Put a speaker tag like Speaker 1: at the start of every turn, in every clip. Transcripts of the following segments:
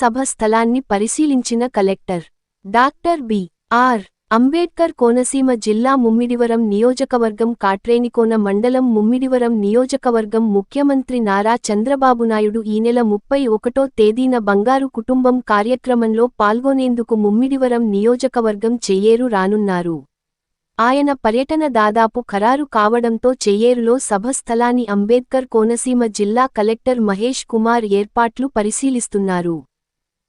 Speaker 1: సభ స్థలాన్ని పరిశీలించిన collector. Doctor B. R. Ambedkar Konaseema జిల్లా ముమ్మిడివరం నియోజకవర్గం కాట్రేనికోన మండలం ముమ్మిడివరం నియోజకవర్గం ముఖ్యమంత్రి నారా చంద్రబాబు నాయుడు ఈ నెల ముప్పై ఒకటో తేదీన బంగారు కుటుంబం కార్యక్రమంలో పాల్గొనేందుకు ముమ్మిడివరం నియోజకవర్గం చెయ్యేరు రానున్నారు. ఆయన పర్యటన దాదాపు ఖరారు కావడంతో చెయ్యేరులో సభ స్థలాన్ని అంబేద్కర్ కోనసీమ జిల్లా కలెక్టర్ మహేష్ కుమార్ ఏర్పాట్లు పరిశీలిస్తున్నారు.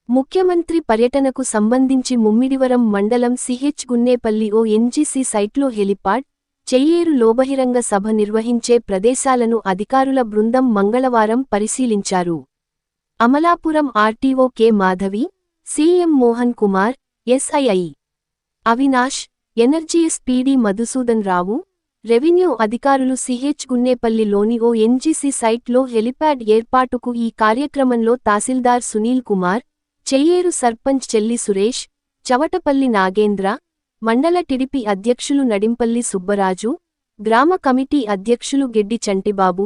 Speaker 1: ముఖ్యమంత్రి పర్యటనకు సంబంధించి ముమ్మిడివరం మండలం సిహెచ్ గున్నేపల్లి ఓ ఎన్జీసీ సైట్లో హెలిపాడ్ చెయ్యేరు లోబహిరంగ సభ నిర్వహించే ప్రదేశాలను అధికారుల బృందం మంగళవారం పరిశీలించారు. Amalapuram RTO K Madhavi CM Mohan Kumar SI Avinash NREGS PD Madhusudan Rao revenue అధికారులు సిహెచ్ గున్నేపల్లిలోని ఓ ఎన్జీసీ సైట్లో హెలిప్యాడ్ ఏర్పాటుకు ఈ కార్యక్రమంలో తహసీల్దార్ సునీల్ కుమార్ చెయ్యేరు సర్పంచ్ చెల్లి సురేష్ చవటపల్లి నాగేంద్ర మండల టిడిపి అధ్యక్షులు నడింపల్లి సుబ్బరాజు గ్రామ కమిటీ అధ్యక్షులు గెడ్డి చంటిబాబు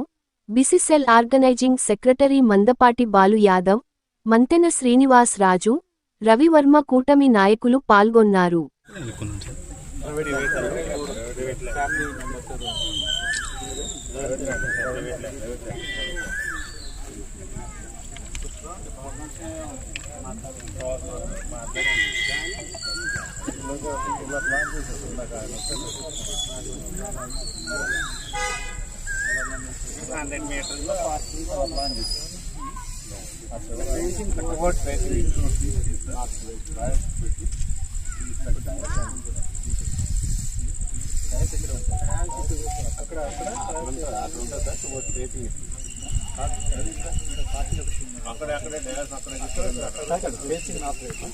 Speaker 1: బిసిసెల్ ఆర్గనైజింగ్ సెక్రటరీ మందపాటి బాలు యాదవ్ మంతెన శ్రీనివాస్ రాజు రవివర్మ కూటమి నాయకులు పాల్గొన్నారు.
Speaker 2: హండ్రెడ్ మీటర్స్ లో పార్కింగ్ ప్లాన్ చేశారు ఫేసింగ్ టువర్డ్ ఫేసింగ్ అక్కడ అక్కడ అక్కడ ఉంటుందా టువర్డ్ ఫేసింగ్ basin operation